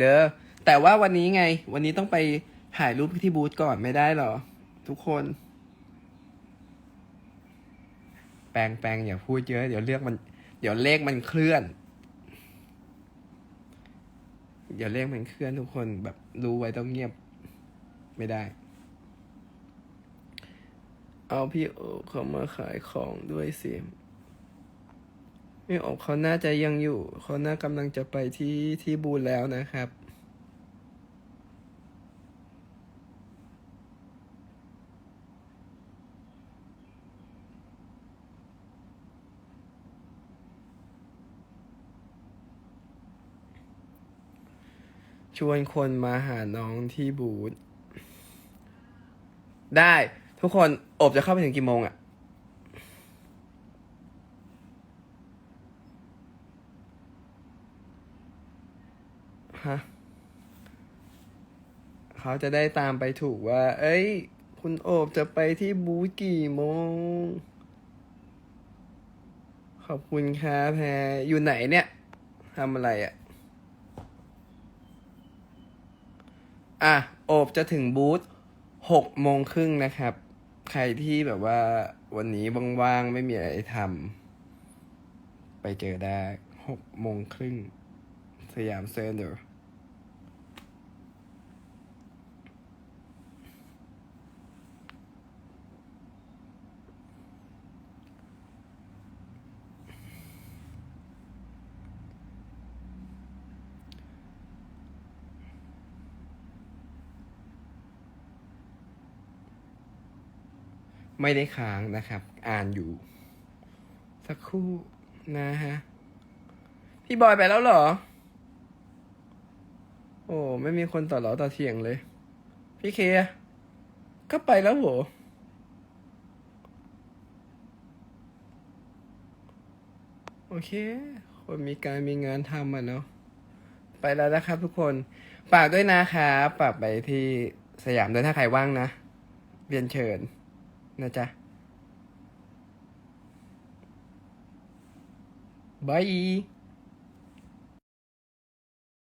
เด้อแต่ว่าวันนี้ไง วันนี้ต้องไปถ่ายรูปที่บูธก่อนไม่ได้หรอ ทุกคน แปลงแปลงอย่าพูดเยอะ เดี๋ยวเลือกมัน เดี๋ยวเลขมันเคลื่อน เดี๋ยวเลขมันเคลื่อนทุกคนแบบรู้ไว้ต้องเงียบไม่ได้ เอาพี่โอเขามาขายของด้วยสิ พี่โอเขาน่าจะยังอยู่ เขาน่ากำลังจะไปที่ที่บูธแล้วนะครับชวนคนมาหาน้องที่บูธได้ทุกคนอบจะเข้าไปถึงกี่โมงอะ ฮะเขาจะได้ตามไปถูกว่า เอ้ย คุณโอบจะไปที่บูธกี่โมง ขอบคุณครับแพรอยู่ไหนเนี่ยทำอะไรอะ่ะ อะ โอบจะถึงบูธหกโมงครึ่งนะครับ ใครที่แบบว่าวันนี้ว่างๆ ไม่มีอะไรทำไปเจอได้หกโมงครึ่งสยามเซ็นเตอร์ ไม่ได้ค้างนะครับ อ่านอยู่ สักครู่นะฮะ พี่บอยไปแล้วเหรอ โอ้ไม่มีคนต่อล้อต่อเถียงเลย พี่เค ก็ไปแล้วโหโอเค คนมีการมีงานทำอะเนาะ ไปแล้วนะครับทุกคนฝากด้วยนะครับฝากไปที่สยามด้วยถ้าใครว่างนะ เรียนเชิญ นะจ๊ะบาย